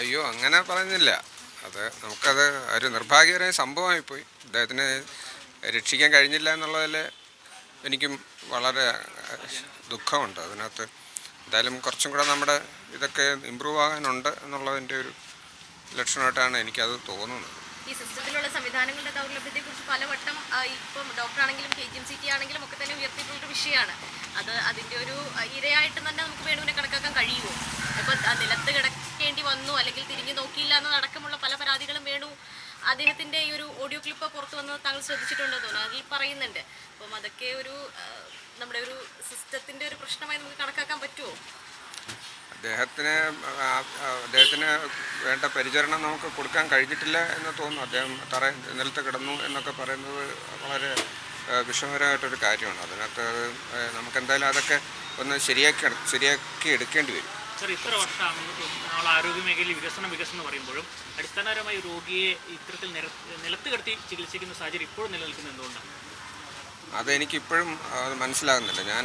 അയ്യോ അങ്ങനെ പറഞ്ഞില്ല. അത് നമുക്കത് ഒരു നിർഭാഗ്യകരമായ സംഭവമായിപ്പോയി. അദ്ദേഹത്തിന് രക്ഷിക്കാൻ കഴിഞ്ഞില്ല എന്നുള്ളതിൽ എനിക്കും വളരെ ദുഃഖമുണ്ട്. അതിനകത്ത് എന്തായാലും കുറച്ചും കൂടെ നമ്മുടെ ഇതൊക്കെ ഇമ്പ്രൂവ് ആകാനുണ്ട് എന്നുള്ളതിന്റെ ഒരു ലക്ഷണമായിട്ടാണ് എനിക്കത് തോന്നുന്നത്. ഈ സിസ്റ്റത്തിലുള്ള സംവിധാനങ്ങളുടെ ദൗർലഭ്യത്തെ കുറിച്ച് പലവട്ടം ഇപ്പം ഡോക്ടറാണെങ്കിലും K G M C T ആണെങ്കിലും ഒക്കെ തന്നെ ഉയർത്തിയിട്ടുള്ളൊരു വിഷയമാണ്. അത് അതിന്റെ ഒരു ഇരയായിട്ട് തന്നെ നമുക്ക് വേണുവിനെ കണക്കാക്കാൻ കഴിയുമോ ഇപ്പൊ ആ, നിലത്ത് കിടക്കേണ്ടി വന്നു അല്ലെങ്കിൽ തിരിഞ്ഞു നോക്കിയില്ല എന്നതടക്കമുള്ള പല പരാതികളും വേണു. അദ്ദേഹത്തിന്റെ ഈ ഒരു ഓഡിയോ ക്ലിപ്പ് പുറത്തു വന്നത് താങ്കൾ ശ്രദ്ധിച്ചിട്ടുണ്ടോ തോന്നുന്നു. അതിൽ പറയുന്നുണ്ട്. അപ്പം അതൊക്കെ ഒരു നമ്മുടെ ഒരു സിസ്റ്റത്തിന്റെ ഒരു പ്രശ്നമായി നമുക്ക് കണക്കാക്കാൻ പറ്റുമോ അദ്ദേഹത്തിന് അദ്ദേഹത്തിന് വേണ്ട പരിചരണം നമുക്ക് കൊടുക്കാൻ കഴിഞ്ഞിട്ടില്ല എന്ന് തോന്നുന്നു. അദ്ദേഹം തറ നിലത്ത് കിടന്നു എന്നൊക്കെ പറയുന്നത് വളരെ വിഷമകരമായിട്ടൊരു കാര്യമാണ്. അതിനകത്ത് നമുക്കെന്തായാലും അതൊക്കെ ഒന്ന് ശരിയാക്കി ശരിയാക്കി എടുക്കേണ്ടി വരും. സർ ഇത്ര വർഷമാണ് നമ്മൾ ആരോഗ്യ മേഖലയിൽ വികസനം വികസനം എന്ന് പറയുമ്പോഴും അടിസ്ഥാനപരമായി രോഗിയെ ഇത്തരത്തിൽ നിലത്ത് കിടത്തി ചികിത്സിക്കുന്ന സാഹചര്യം ഇപ്പോഴും നിലനിൽക്കുന്നത് എന്തുകൊണ്ടാണ്? അതെനിക്കിപ്പോഴും അത് മനസ്സിലാകുന്നില്ല. ഞാൻ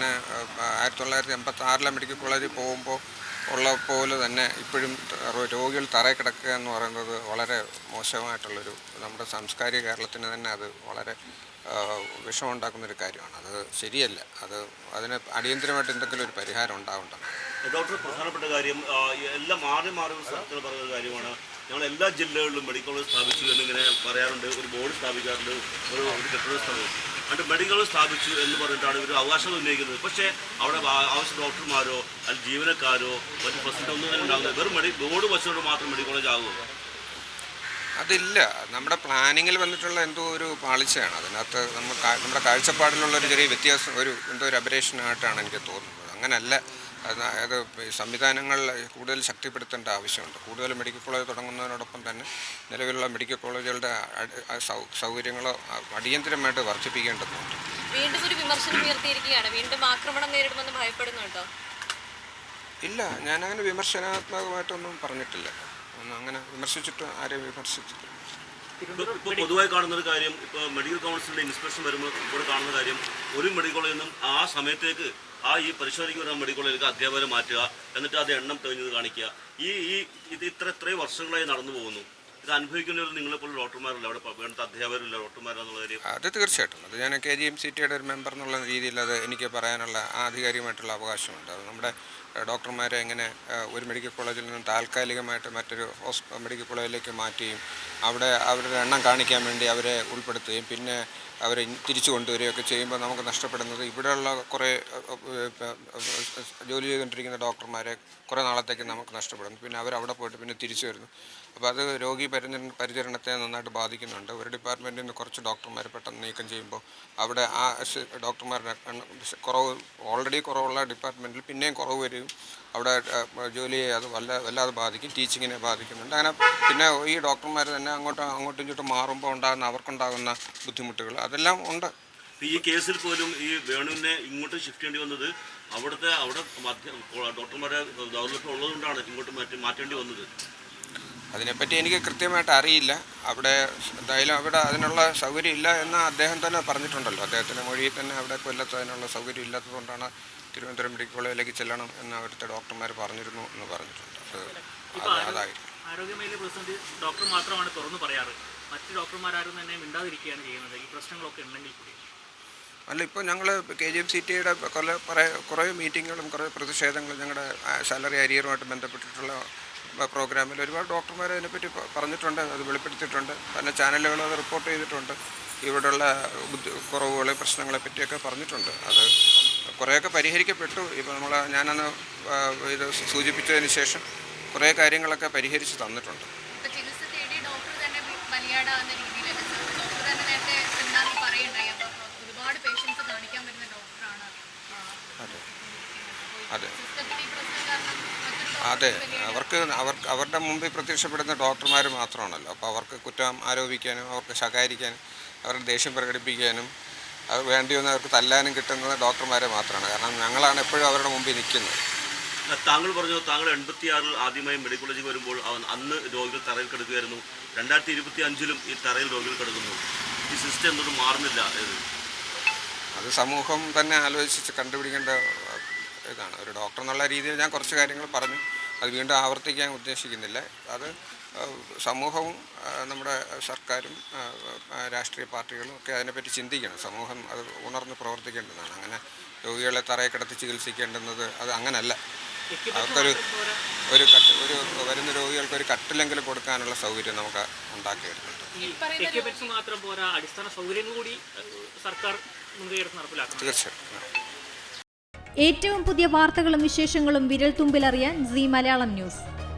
ആയിരത്തി തൊള്ളായിരത്തി എൺപത്തി ആറിലെ മെഡിക്കൽ കോളേജിൽ പോകുമ്പോൾ ഉള്ള പോലെ തന്നെ ഇപ്പോഴും രോഗികൾ തറയിൽ കിടക്കുക എന്ന് പറയുന്നത് വളരെ മോശമായിട്ടുള്ളൊരു നമ്മുടെ സാംസ്കാരിക കേരളത്തിന് തന്നെ അത് വളരെ ആ, വിഷമമുണ്ടാക്കുന്നൊരു കാര്യമാണ്. അത് ശരിയല്ല. അത് അതിന് അടിയന്തരമായിട്ട് എന്തെങ്കിലും ഒരു പരിഹാരം ഉണ്ടാവേണ്ടത് ഡോക്ടർ പ്രധാനപ്പെട്ട കാര്യം എല്ലാം മാറി മാറി സ്ഥലത്തിൽ പറയുന്ന കാര്യമാണ്. ഞങ്ങൾ എല്ലാ ജില്ലകളിലും മെഡിക്കൽ കോളേജ് സ്ഥാപിച്ചു എന്നിങ്ങനെ പറയാറുണ്ട്. ഒരു ബോർഡ് സ്ഥാപിക്കാറുണ്ട്. ഒരു കെട്ടിടം സ്ഥാപിച്ചു. എന്നിട്ട് മെഡിക്കൽ സ്ഥാപിച്ചു എന്ന് പറഞ്ഞിട്ടാണ് ഇവർ അവകാശം ഉന്നയിക്കുന്നത്. പക്ഷേ അവിടെ ആവശ്യം ആവശ്യ ഡോക്ടർമാരോ അല്ലെങ്കിൽ ജീവനക്കാരോ മറ്റു പ്രസിഡന്റ് ഒന്നും തന്നെ ഉണ്ടാകുന്നത് വെറും മെഡി ബോർഡ് വെച്ചുകൊണ്ട് മാത്രം മെഡിക്കൽ കോളേജ് ആകുമോ അതില്ല. നമ്മുടെ പ്ലാനിങ്ങിൽ വന്നിട്ടുള്ള എന്തോ ഒരു പാളിച്ചയാണ്. അതിനകത്ത് നമ്മൾ നമ്മുടെ കാഴ്ചപ്പാടിലുള്ള ഒരു ചെറിയ വ്യത്യാസം ഒരു എന്തോ ഒരു അപരേഷനായിട്ടാണ് എനിക്ക് തോന്നുന്നത്. അങ്ങനല്ല. അത് അത് ഈ സംവിധാനങ്ങൾ കൂടുതൽ ശക്തിപ്പെടുത്തേണ്ട ആവശ്യമുണ്ട്. കൂടുതൽ മെഡിക്കൽ കോളേജ് തുടങ്ങുന്നതിനോടൊപ്പം തന്നെ നിലവിലുള്ള മെഡിക്കൽ കോളേജുകളുടെ സൗകര്യങ്ങളോ അടിയന്തരമായിട്ട് വർദ്ധിപ്പിക്കേണ്ടതുണ്ട്. വീണ്ടും ഒരു വിമർശനം ഉയർത്തിയിരിക്കുകയാണ്. വീണ്ടും ആക്രമണം നേരിടുമെന്ന് ഭയപ്പെടുന്നുണ്ടോ? ഇല്ല ഞാനങ്ങനെ വിമർശനാത്മകമായിട്ടൊന്നും പറഞ്ഞിട്ടില്ല. ഒന്നും അങ്ങനെ വിമർശിച്ചിട്ട് ആരെയും വിമർശിച്ചിട്ടില്ല. ഇപ്പോൾ ഇപ്പോൾ പൊതുവായി കാണുന്ന ഒരു കാര്യം ഇപ്പോൾ മെഡിക്കൽ കൗൺസിലിന്റെ ഇൻസ്പെക്ഷൻ വരുമ്പോൾ ഇവിടെ കാണുന്ന കാര്യം ഒരു മെഡിക്കൽ കോളേജിൽ നിന്നും ആ സമയത്തേക്ക് ആ ഈ പരിശോധിക്കുന്ന മെഡിക്കൽ കോളേജിലേക്ക് അധ്യാപകരെ മാറ്റുക എന്നിട്ട് അത് എണ്ണം തെളിഞ്ഞത് കാണിക്കുക. ഈ ഈ ഇത് ഇത്ര ഇത്രയും വർഷങ്ങളായി നടന്നു പോകുന്നു. ഇത് അനുഭവിക്കുന്നവർ നിങ്ങളെപ്പോലെ ഡോക്ടർമാരല്ല അവിടെ വേണ്ട അധ്യാപകരില്ല ഡോക്ടർമാരെന്നുള്ള കാര്യം? അത് തീർച്ചയായിട്ടും. അത് ഞാൻ കെ ജി എം സി ടിയുടെ ഒരു മെമ്പർ എന്നുള്ള രീതിയിൽ അത് എനിക്ക് പറയാനുള്ള ആധികാരികമായിട്ടുള്ള അവകാശമുണ്ട്. അത് നമ്മുടെ ഡോക്ടർമാരെ എങ്ങനെ ഒരു മെഡിക്കൽ കോളേജിൽ നിന്നും താൽക്കാലികമായിട്ട് മറ്റൊരു ഹോസ്പിറ്റൽ മെഡിക്കൽ കോളേജിലേക്ക് മാറ്റുകയും അവിടെ അവരുടെ എണ്ണം കാണിക്കാൻ വേണ്ടി അവരെ ഉൾപ്പെടുത്തുകയും പിന്നെ അവരെ തിരിച്ചു കൊണ്ടുവരികയൊക്കെ ചെയ്യുമ്പോൾ നമുക്ക് നഷ്ടപ്പെടുന്നത് ഇവിടെയുള്ള കുറേ ജോലി ചെയ്തുകൊണ്ടിരിക്കുന്ന ഡോക്ടർമാരെ കുറേ നാളത്തേക്ക് നമുക്ക് നഷ്ടപ്പെടുന്നു. പിന്നെ അവർ അവിടെ പോയിട്ട് പിന്നെ തിരിച്ചു വരുന്നു. അപ്പോൾ അത് രോഗി പരിചര പരിചരണത്തെ നന്നായിട്ട് ബാധിക്കുന്നുണ്ട്. ഒരു ഡിപ്പാർട്ട്മെന്റിൽ നിന്ന് കുറച്ച് ഡോക്ടർമാരെ പെട്ടെന്ന് നീക്കം ചെയ്യുമ്പോൾ അവിടെ ആ ഡോക്ടർമാരുടെ കുറവ് ഓൾറെഡി കുറവുള്ള ഡിപ്പാർട്ട്മെന്റിൽ പിന്നെയും കുറവ് വരികയും അവിടെ ജോലി ജോലിയെ അത് വല്ല വല്ലാതെ ബാധിക്കും ടീച്ചിങ്ങിനെ ബാധിക്കുന്നുണ്ട്. അങ്ങനെ പിന്നെ ഈ ഡോക്ടർമാർ തന്നെ അങ്ങോട്ടും അങ്ങോട്ടും ഇങ്ങോട്ടും മാറുമ്പോൾ ഉണ്ടാകുന്ന അവർക്കുണ്ടാകുന്ന ബുദ്ധിമുട്ടുകൾ അതെല്ലാം ഉണ്ട്. ഈ കേസിൽ പോലും ഈ വേണുവിനെ ഇങ്ങോട്ട് ഷിഫ്റ്റ് ചെയ്യേണ്ടി വന്നത് അവിടുത്തെ അവിടെ ഡോക്ടർമാരെ ദൗർലഭ്യം ഉള്ളതുകൊണ്ടാണ് ഇങ്ങോട്ട് മാറ്റി മാറ്റേണ്ടി വന്നത്? അതിനെപ്പറ്റി എനിക്ക് കൃത്യമായിട്ട് അറിയില്ല. അവിടെ എന്തായാലും അവിടെ അതിനുള്ള സൗകര്യം ഇല്ല എന്ന് അദ്ദേഹം തന്നെ പറഞ്ഞിട്ടുണ്ടല്ലോ. അദ്ദേഹത്തിന്റെ മൊഴിയിൽ തന്നെ അവിടെ കൊല്ലത്ത് അതിനുള്ള സൗകര്യം ഇല്ലാത്തതുകൊണ്ടാണ് തിരുവനന്തപുരം മെഡിക്കൽ കോളേജിലേക്ക് ചെല്ലണം എന്ന് അവിടുത്തെ ഡോക്ടർമാർ പറഞ്ഞിരുന്നു എന്ന് പറഞ്ഞിട്ടുണ്ട്. അത് അത്. അതായിരിക്കും പ്രതിസന്ധി ഡോക്ടർ മാത്രമാണ് തുറന്നു പറയാറ്. മറ്റ് ഡോക്ടർമാരും തന്നെ മിണ്ടാതിരിക്കുകയാണ് ചെയ്യുന്നത്. ഈ പ്രശ്നങ്ങളൊക്കെ ഉണ്ടെങ്കിൽ കൂടി. അല്ല ഇപ്പോൾ ഞങ്ങൾ കെ ജി എം സി ടിയുടെ കുറേ കുറേ കുറേ മീറ്റിങ്ങുകളും കുറേ പ്രതിഷേധങ്ങളും ഞങ്ങളുടെ സാലറി അരിയറുമായിട്ട് ബന്ധപ്പെട്ടിട്ടുള്ള പ്രോഗ്രാമിൽ ഒരുപാട് ഡോക്ടർമാർ അതിനെപ്പറ്റി പറഞ്ഞിട്ടുണ്ട് അത് വെളിപ്പെടുത്തിയിട്ടുണ്ട്. പല ചാനലുകളും അത് റിപ്പോർട്ട് ചെയ്തിട്ടുണ്ട്. ഇവിടെയുള്ള ബുദ്ധി കുറവുകൾ പ്രശ്നങ്ങളെ പറ്റിയൊക്കെ പറഞ്ഞിട്ടുണ്ട്. അത് കുറേയൊക്കെ പരിഹരിക്കപ്പെട്ടു. ഇപ്പോൾ നമ്മൾ ഞാനന്ന് ഇത് സൂചിപ്പിച്ചതിന് ശേഷം കുറേ കാര്യങ്ങളൊക്കെ പരിഹരിച്ച് തന്നിട്ടുണ്ട്. അതെ. അതെ. അവർക്ക് അവർക്ക് അവരുടെ മുമ്പിൽ പ്രത്യക്ഷപ്പെടുന്ന ഡോക്ടർമാർ മാത്രമാണല്ലോ. അപ്പോൾ അവർക്ക് കുറ്റം ആരോപിക്കാനും അവർക്ക് ശകാരിക്കാനും അവരുടെ ദേഷ്യം പ്രകടിപ്പിക്കാനും അത് വേണ്ടി വന്ന് അവർക്ക് തല്ലാനും കിട്ടുന്നത് ഡോക്ടർമാരെ മാത്രമാണ്. കാരണം ഞങ്ങളാണ് എപ്പോഴും അവരുടെ മുമ്പിൽ നിൽക്കുന്നത്. താങ്കൾ പറഞ്ഞു താങ്കൾ എൺപത്തിയാറിൽ ആദ്യമായി മെഡിക്കൽ കോളേജിൽ വരുമ്പോൾ അവൻ- അന്ന് രോഗികൾ തറയിൽ കിടക്കുകയായിരുന്നു രണ്ടായിരത്തി ഇരുപത്തി അഞ്ചിലും ഈ തറയിൽ രോഗികൾ കിടക്കുന്നു. ഈ സിസ്റ്റം എന്തുകൊണ്ട് മാറുന്നില്ല അത് സമൂഹം തന്നെ ആലോചിച്ച് കണ്ടുപിടിക്കേണ്ട ഇതാണ്. ഒരു ഡോക്ടർ എന്നുള്ള രീതിയിൽ ഞാൻ കുറച്ച് കാര്യങ്ങൾ പറഞ്ഞു. അത് വീണ്ടും ആവർത്തിക്കാൻ ഉദ്ദേശിക്കുന്നില്ല. അത് സമൂഹവും നമ്മുടെ സർക്കാരും രാഷ്ട്രീയ പാർട്ടികളും ഒക്കെ അതിനെപ്പറ്റി ചിന്തിക്കണം. സമൂഹം അത് ഉണർന്ന് പ്രവർത്തിക്കേണ്ടതാണ്. അങ്ങനെ രോഗികളെ തറയെ കിടത്തി ചികിത്സിക്കേണ്ടുന്നത് അത് അങ്ങനല്ല. അവർക്കൊരു ഒരു കട്ട് ഒരു വരുന്ന രോഗികൾക്ക് ഒരു കട്ടിലെങ്കിലും കൊടുക്കാനുള്ള സൗകര്യം നമുക്ക് ഉണ്ടാക്കിയെടുക്കുന്നുണ്ട് എക്യുപ്മെന്റ്സ് മാത്രം പോരാ അടിസ്ഥാന സൗകര്യങ്ങൾ കൂടി സർക്കാർ മുൻകൈ നടപ്പിലാക്കണം. ഏറ്റവും പുതിയ വാർത്തകളും വിശേഷങ്ങളും വിരൽ തുമ്പിലറിയാൻ സി മലയാളം ന്യൂസ്.